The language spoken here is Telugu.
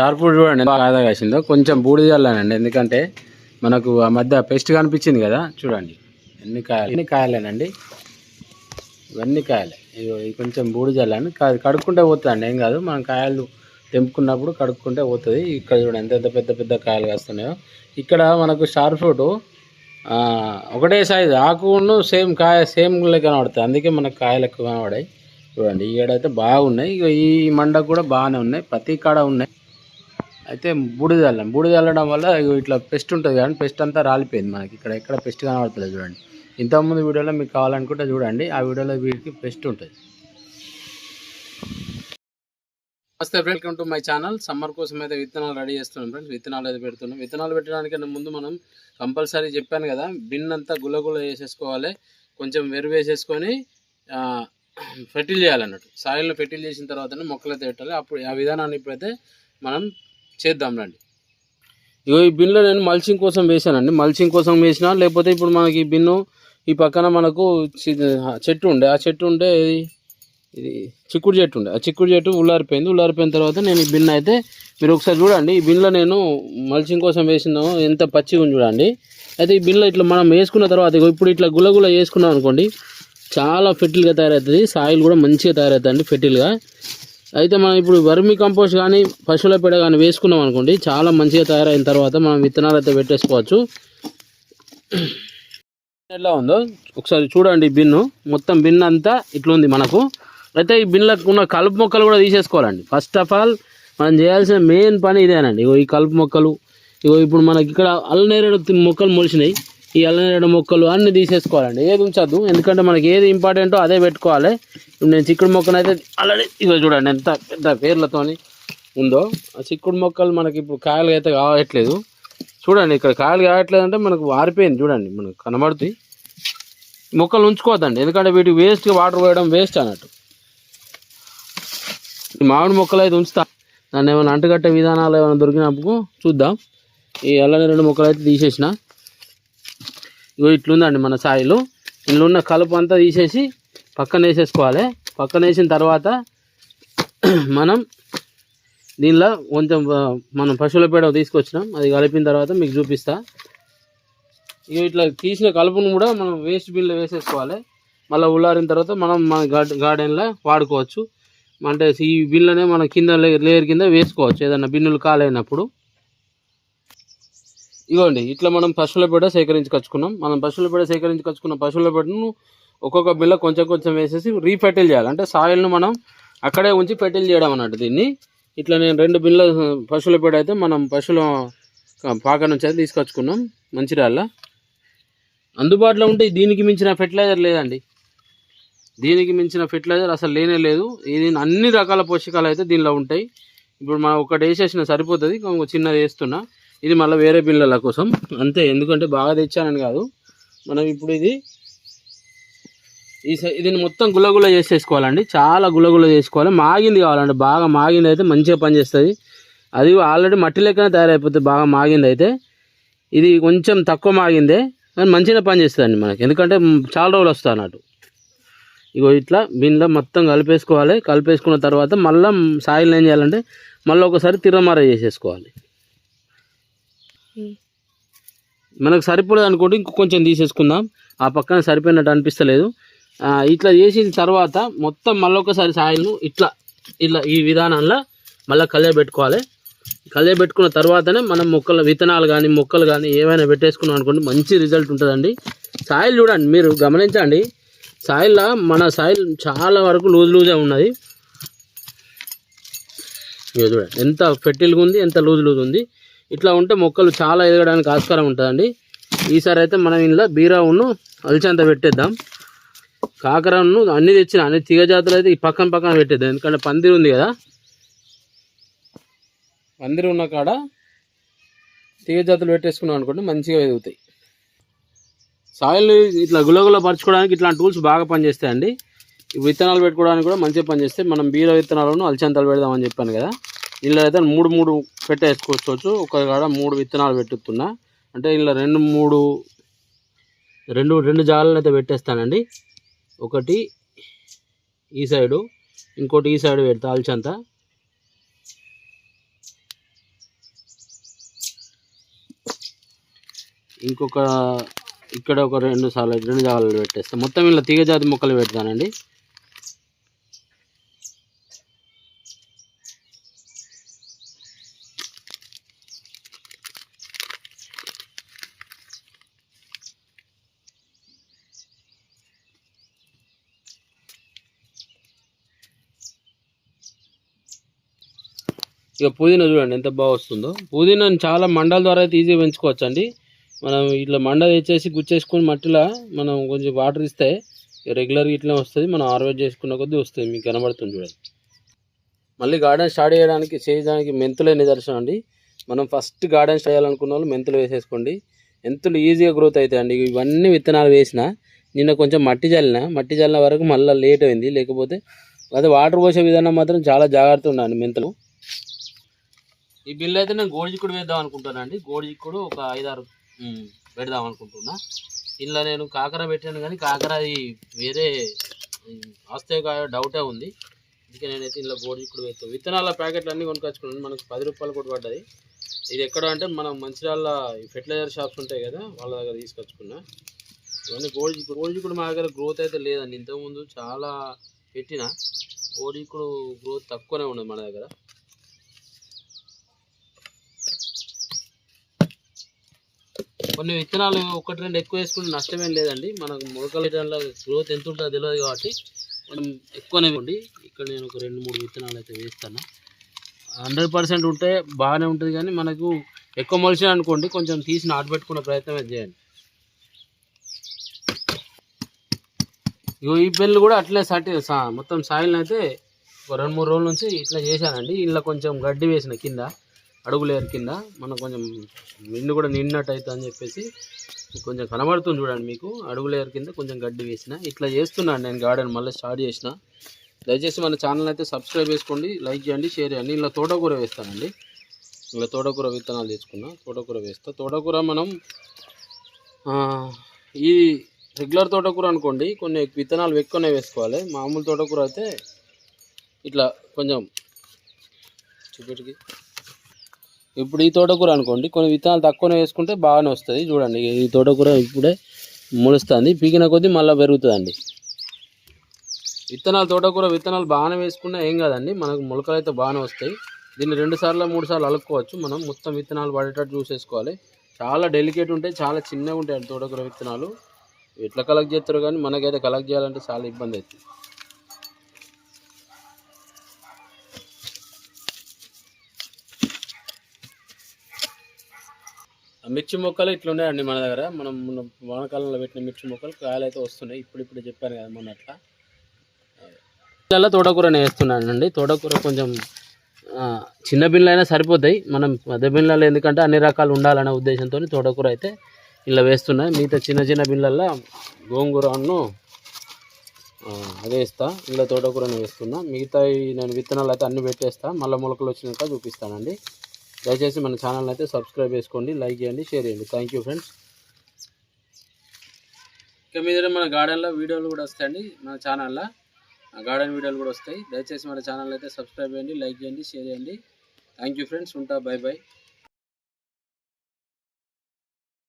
స్టార్ ఫ్రూట్ చూడండి బాగా ఆదా కాసిందో. కొంచెం బూడిద చల్లానండి ఎందుకంటే మనకు ఆ మధ్య పెస్ట్ కనిపించింది కదా చూడండి. ఎన్ని కాయలు ఎన్ని కాయలేనండి. ఇవన్నీ కాయలే. ఇగో కొంచెం బూడి చల్లాను. కడుక్కుంటే పోతుందండి ఏం కాదు. మనం కాయలు తెంపుకున్నప్పుడు కడుక్కుంటే పోతుంది. ఇక్కడ చూడండి ఎంత పెద్ద పెద్ద కాయలు కాస్తున్నాయో. ఇక్కడ మనకు స్టార్ ఫ్రూట్ ఒకటే సైజు ఆకును సేమ్ కాయ సేమ్ లెక్క కనబడుతుంది అందుకే మనకు కాయలు ఎక్కువ కనబడాయి చూడండి ఈ ఏడైతే బాగున్నాయి. ఈ మండ కూడా బాగానే ఉన్నాయి. ప్రతి కాడ ఉన్నాయి. అయితే బూడిద చల్లాం బూడిద చల్లడం వల్ల ఇట్లా పెస్ట్ ఉంటుంది కానీ పెస్ట్ అంతా రాలిపోయింది మనకి. ఇక్కడ ఎక్కడ పెస్ట్ కనబడతలేదు చూడండి. ఇంతకుముందు వీడియోలో మీకు కావాలనుకుంటే చూడండి ఆ వీడియోలో వీటికి పెస్ట్ ఉంటుంది. నమస్తే welcome to my channel summer కోసం అయితే విత్తనాలు రెడీ చేస్తున్నాం ఫ్రెండ్స్ విత్తనాలు అయితే పెడుతున్నాం. విత్తనాలు పెట్టడానికి ముందు మనం కంపల్సరీ చెప్పాను కదా బిన్ అంతా గుల్లగుల్ల వేసేసుకోవాలి కొంచెం వెరు వేసేసుకొని ఫెర్టిల్ చేయాలన్నట్టు. సాయిల్లో ఫెర్టిల్ చేసిన తర్వాతనే మొక్కలు అయితే పెట్టాలి. అప్పుడు ఆ విధానాన్ని ఇప్పుడైతే మనం చేద్దాం రండి. ఇగో ఈ బిన్లో నేను మల్చింగ్ కోసం వేసానండి మల్చింగ్ కోసం వేసిన లేకపోతే ఇప్పుడు మనకి ఈ బిన్ను ఈ పక్కన మనకు చెట్టు ఉండే ఆ చెట్టు ఉండే ఇది ఇది చిక్కుడు చెట్టు ఉండే. ఆ చిక్కుడు చెట్టు ఉల్లారిపోయింది. ఉల్లారిపోయిన తర్వాత నేను ఈ బిన్ అయితే మీరు ఒకసారి చూడండి. ఈ బిన్లో నేను మల్చింగ్ కోసం వేసిన ఎంత పచ్చిగా చూడండి. అయితే ఈ బిన్లో ఇట్లా మనం వేసుకున్న తర్వాత ఇగో ఇప్పుడు ఇట్లా గులగుల వేసుకున్నాం అనుకోండి చాలా ఫెర్టిల్గా తయారవుతుంది. సాయిల్ కూడా మంచిగా తయారవుతుంది అండి ఫెర్టిల్గా. అయితే మనం ఇప్పుడు వర్మి కంపోస్ట్ కానీ పశువుల పేడ కానీ వేసుకున్నాం అనుకోండి చాలా మంచిగా తయారైన తర్వాత మనం విత్తనాలు అయితే పెట్టేసుకోవచ్చు. ఎలా ఉందో ఒకసారి చూడండి బిన్ను. మొత్తం బిన్ అంతా ఇట్లుంది మనకు. అయితే ఈ బిన్లకు ఉన్న కలుపు మొక్కలు కూడా తీసేసుకోవాలండి. ఫస్ట్ ఆఫ్ ఆల్ మనం చేయాల్సిన మెయిన్ పని ఇదేనండి. ఇగో ఈ కలుపు మొక్కలు ఇగో ఇప్పుడు మనకి ఇక్కడ అల్లనేరేడు మొక్కలు మొలిచినాయి. ఈ అల్లనేరేడు మొక్కలు అన్ని తీసేసుకోవాలండి. ఏది ఉంచద్దు. ఎందుకంటే మనకి ఏది ఇంపార్టెంటో అదే పెట్టుకోవాలి. ఇప్పుడు నేను చిక్కుడు మొక్కను అయితే ఆల్రెడీ ఇదో చూడండి ఎంత పెద్ద పేర్లతోని ఉందో. ఆ చిక్కుడు మొక్కలు మనకి ఇప్పుడు కాయలు అయితే కావట్లేదు. చూడండి ఇక్కడ కాయలు కావట్లేదు అంటే మనకు వారిపోయింది చూడండి. మనకు కనబడుతుంది మొక్కలు ఉంచుకోవద్దండి. ఎందుకంటే వీటికి వేస్ట్గా వాటర్ పోయడం వేస్ట్ అన్నట్టు. ఈ మామిడి మొక్కలు అయితే ఉంచుతా. దాన్ని ఏమైనా అంటుకట్టే విధానాలు ఏమైనా దొరికినప్పుడు చూద్దాం. ఈ అల్లని రెండు మొక్కలు అయితే తీసేసిన. ఇగో ఇట్లుందండి మన సాయిలు. ఇందులో ఉన్న కలుపు అంతా తీసేసి పక్కన వేసేసుకోవాలి. పక్కన వేసిన తర్వాత మనం దీనిలో కొంచెం మనం పశువుల పేడ తీసుకొచ్చినాం. అది కలిపిన తర్వాత మీకు చూపిస్తా. ఇక ఇట్లా తీసిన కలుపును కూడా మనం వేస్ట్ బిన్లో వేసేసుకోవాలి. మళ్ళీ ఉల్లారిన తర్వాత మనం మన గార్డె గార్డెన్లో వాడుకోవచ్చు. అంటే ఈ బిన్లనే మన కింద లే- లేయర్ కింద వేసుకోవచ్చు. ఏదన్నా బిన్నులు కాలైనప్పుడు. ఇగోండి ఇట్లా మనం పశువుల పేడ సేకరించుకొచ్చుకున్నాం మనం పశువుల పేడ సేకరించుకొచ్చుకున్న పశువుల పేడను ఒక్కొక్క బిల్ల కొంచెం కొంచెం వేసేసి రీఫెటిల్ చేయాలి. అంటే సాయిల్ను మనం అక్కడే ఉంచి ఫెటిల్ చేయడం అన్నట్టు దీన్ని. ఇట్లా నేను రెండు బిళ్ళ పశువుల పేడ అయితే మనం పశువుల పాక నుంచి అయితే తీసుకొచ్చుకున్నాం. మంచిర్యాల అందుబాటులో ఉంటే దీనికి మించిన ఫెర్టిలైజర్ లేదండి. దీనికి మించిన ఫెర్టిలైజర్ అసలు లేనే లేదు. ఇది అన్ని రకాల పోషకాలు అయితే దీనిలో ఉంటాయి. ఇప్పుడు మనం ఒకటి వేసేసిన సరిపోతుంది. చిన్నది వేస్తున్నా. ఇది మళ్ళీ వేరే పిల్లల కోసం. అంతే ఎందుకంటే బాగా తెచ్చానని కాదు. మనం ఇప్పుడు ఇది ఈ సై- దీన్ని మొత్తం గులగుల చేసేసుకోవాలండి. చాలా గులగుల చేసుకోవాలి. మాగింది కావాలండి. బాగా మాగింది అయితే మంచిగా పనిచేస్తుంది అది ఆల్రెడీ మట్టి లెక్కనే తయారైపోతుంది. బాగా మాగింది అయితే. ఇది కొంచెం తక్కువ మాగిందే కానీ మంచిగా పనిచేస్తుందండి మనకి. ఎందుకంటే చాలా రోజులు వస్తాయి అన్నట్టు. ఇగో ఇట్లా బిన్లో మొత్తం కలిపేసుకోవాలి. కలిపేసుకున్న తర్వాత మళ్ళీ సాయిల్ ఏం చేయాలంటే మళ్ళీ ఒకసారి తిరమార చేసేసుకోవాలి. మనకు సరిపడదు అనుకోండి ఇంకో కొంచెం తీసేసుకుందాం. ఆ పక్కన సరిపోయినట్టు అనిపిస్తలేదు. ఇట్లా చేసిన తర్వాత మొత్తం మళ్ళీ ఒకసారి సాయిల్ను ఇట్లా ఇట్లా ఈ విధానంలో మళ్ళీ కలియబెట్టుకోవాలి కలియబెట్టుకున్న తర్వాతనే మనం మొక్కలు విత్తనాలు కానీ మొక్కలు కానీ ఏమైనా పెట్టేసుకున్నాం అనుకోండి మంచి రిజల్ట్ ఉంటుందండి. సాయిల్ చూడండి మీరు గమనించండి. సాయిల్లో మన సాయిల్ చాలా వరకు లూజ్ లూజే ఉన్నది. చూడండి ఎంత ఫెర్టిల్గా ఉంది ఎంత లూజ్ లూజ్ ఉంది. ఇట్లా ఉంటే మొక్కలు చాలా ఎదగడానికి ఆస్కారం ఉంటుందండి. ఈసారి అయితే మనం ఇంట్లో బీరావును అల్చంత పెట్టేద్దాం. కాకరను అన్ని తెచ్చిన అన్ని తీగ జాతులు అయితే ఈ పక్కన పక్కన పెట్టేద్దాం. ఎందుకంటే పందిరి ఉంది కదా. పందిరి ఉన్న కాడ తీగ జాతులు పెట్టేసుకున్నాం అనుకోండి మంచిగా ఎదుగుతాయి. సాయిల్ ఇట్లా గులగుల పరచుకోవడానికి ఇట్లాంటి టూల్స్ బాగా పనిచేస్తాయండి. విత్తనాలు పెట్టుకోవడానికి కూడా మంచిగా పనిచేస్తాయి. మనం బీర విత్తనాలను అలచంతలు పెడదామని చెప్పాను కదా. ఇలా అయితే మూడు మూడు పెట్ట వేసుకొచ్చు ఒక కాడ మూడు విత్తనాలు పెట్టుతున్నా. అంటే ఇలా రెండు మూడు రెండు రెండు జాలను అయితే పెట్టేస్తానండి. ఒకటి ఈ సైడు ఇంకోటి ఈ సైడు పెడతా అల్చంత. ఇంకొక ఇక్కడ ఒక రెండు సార్లు రెండు జాగాలు పెట్టేస్తాను మొత్తం ఇలా తీగజాతి మొక్కలు పెడతానండి. ఇక పుదీనా చూడండి ఎంత బాగా వస్తుందో. పుదీనాని చాలా మండల ద్వారా అయితే ఈజీగా పెంచుకోవచ్చు అండి మనం ఇట్లా మండ తెచ్చేసి గుచ్చేసుకొని మట్టిలో మనం కొంచెం వాటర్ ఇస్తే రెగ్యులర్గా ఇట్లా వస్తుంది. మనం హార్వెస్ట్ చేసుకున్న కొద్దీ వస్తుంది. మీకు కనబడుతుంది చూడండి. మళ్ళీ గార్డెన్ స్టార్ట్ చేయడానికి చేయడానికి మెంతులే నిదర్శనం అండి. మనం ఫస్ట్ గార్డెన్ చేయాలనుకున్న వాళ్ళు మెంతులు వేసేసుకోండి. మెంతులు ఈజీగా గ్రోత్ అవుతాయి అండి ఇవన్నీ విత్తనాలు వేసిన నిన్న కొంచెం మట్టి చల్లిన మట్టి చల్లిన వరకు మళ్ళీ లేట్ అయింది. లేకపోతే అదే వాటర్ పోసే విధానం మాత్రం చాలా జాగ్రత్త ఉండండి మెంతులు. ఈ బిల్లు అయితే నేను గోడిజిక్కుడు వేద్దాం అనుకుంటున్నాను అండి. గోడిజిక్కుడు ఒక ఐదారు పెడదాం అనుకుంటున్నా. ఇందులో నేను కాకర పెట్టాను కానీ కాకర అది వేరే వస్తే డౌటే ఉంది. అందుకే నేనైతే ఇందులో గోడిజిక్కుడు వేస్తాను విత్తనాల ప్యాకెట్లు అన్నీ కొనుకొచ్చుకున్నాను. మనకు పది రూపాయలు కూడా పడ్డది. ఇది ఎక్కడ అంటే మనం మంచిర్యాల ఫెర్టిలైజర్ షాప్స్ ఉంటాయి కదా వాళ్ళ దగ్గర తీసుకొచ్చుకున్నా. ఇవన్నీ గోడిజిక్కుడు గోడిజిక్కుడు మా దగ్గర గ్రోత్ అయితే లేదండి. ఇంతకుముందు చాలా పెట్టిన. గోడిచిక్కుడు గ్రోత్ తక్కువనే ఉన్నది మన దగ్గర. కొన్ని విత్తనాలు ఒకటి రెండు ఎక్కువ వేసుకుంటే నష్టమేం లేదండి. మనకు మొలకల గ్రోత్ ఎంత ఉంటుందో తెలియదు కాబట్టి మనం ఎక్కువనే ఉండి ఇక్కడ నేను ఒక రెండు మూడు విత్తనాలు అయితే వేస్తాను. హండ్రెడ్ పర్సెంట్ ఉంటే బాగానే ఉంటుంది కానీ మనకు ఎక్కువ మొలిచిన అనుకోండి కొంచెం తీసి నాటబెట్టుకునే ప్రయత్నం అయితే చేయండి. ఇగో ఈ పెళ్ళి కూడా అట్లే సటి మొత్తం సాయిల్ని అయితే ఒక రెండు మూడు రోజుల నుంచి ఇట్లా చేశానండి. ఇంట్లో కొంచెం గడ్డి వేసిన కింద. అడుగులేరు కింద మనం కొంచెం నిండు కూడా నిన్నట్టు అవుతుంది అని చెప్పేసి కొంచెం కనబడుతుంది చూడండి మీకు. అడుగులేరు కింద కొంచెం గడ్డి వేసిన. ఇట్లా చేస్తున్నాను నేను గార్డెన్ మళ్ళీ స్టార్ట్ చేసిన. దయచేసి మన ఛానల్ అయితే సబ్స్క్రైబ్ చేసుకోండి లైక్ చేయండి షేర్ చేయండి. ఇలా తోటకూర వేస్తానండి. ఇలా తోటకూర విత్తనాలు తెచ్చుకున్నా తోటకూర వేస్తా. తోటకూర మనం ఈ రెగ్యులర్ తోటకూర అనుకోండి కొన్ని విత్తనాలు ఎక్కువనే వేసుకోవాలి. మామూలు తోటకూర అయితే ఇట్లా కొంచెం చూపెట్టుకి. ఇప్పుడు ఈ తోటకూర అనుకోండి కొన్ని విత్తనాలు తక్కువనే వేసుకుంటే బాగానే వస్తుంది. చూడండి ఈ తోటకూర ఇప్పుడే ముడుస్తుంది పీకిన కొద్దీ మళ్ళీ పెరుగుతుందండి. విత్తనాలు తోటకూర విత్తనాలు బాగానే వేసుకున్నా ఏం కాదండి మనకు మొలకలు అయితే బాగానే వస్తాయి. దీన్ని రెండు సార్లు మూడు సార్లు అలుక్కోవచ్చు. మనం మొత్తం విత్తనాలు పడేటట్టు చూసేసుకోవాలి. చాలా డెలికేట్ ఉంటాయి చాలా చిన్నగా ఉంటాయి తోటకూర విత్తనాలు. ఎట్లా కలెక్ట్ చేస్తారు కానీ మనకైతే కలెక్ట్ చేయాలంటే చాలా ఇబ్బంది అవుతుంది. మిర్చి మొక్కలు ఇట్లా ఉన్నాయండి మన దగ్గర. మనం మొన్న వానకాలంలో పెట్టిన మిర్చి మొక్కలు కాయలు అయితే వస్తున్నాయి. ఇప్పుడు ఇప్పుడు చెప్పాను కదా మొన్న అట్లా. ఇలా తోటకూరని వేస్తున్నానండి. తోటకూర కొంచెం చిన్న బిన్లు అయినా సరిపోతాయి. మనం పెద్ద బిన్లలో ఎందుకంటే అన్ని రకాలు ఉండాలనే ఉద్దేశంతో తోటకూర అయితే ఇలా వేస్తున్నాయి మిగతా చిన్న చిన్న బిన్లల్లో గోంగూరను ఆ, అదే వేస్తా. ఇలా తోటకూరని వేస్తున్నా. మిగతా నేను విత్తనాలు అయితే అన్ని పెట్టేస్తా. మళ్ళీ మొలకలు వచ్చినాక చూపిస్తానండి. దయచేసి మన ఛానల్ అయితే సబ్స్క్రైబ్ చేసుకోండి లైక్ చేయండి షేర్ చేయండి. థ్యాంక్ యూ ఫ్రెండ్స్ ఇక మీద మన గార్డెన్లో వీడియోలు కూడా వస్తాయండి మన ఛానల్లో. గార్డెన్ వీడియోలు కూడా వస్తాయి. దయచేసి మన ఛానల్ అయితే సబ్స్క్రైబ్ చేయండి లైక్ చేయండి షేర్ చేయండి. థ్యాంక్ యూ ఫ్రెండ్స్ ఉంటా బై బై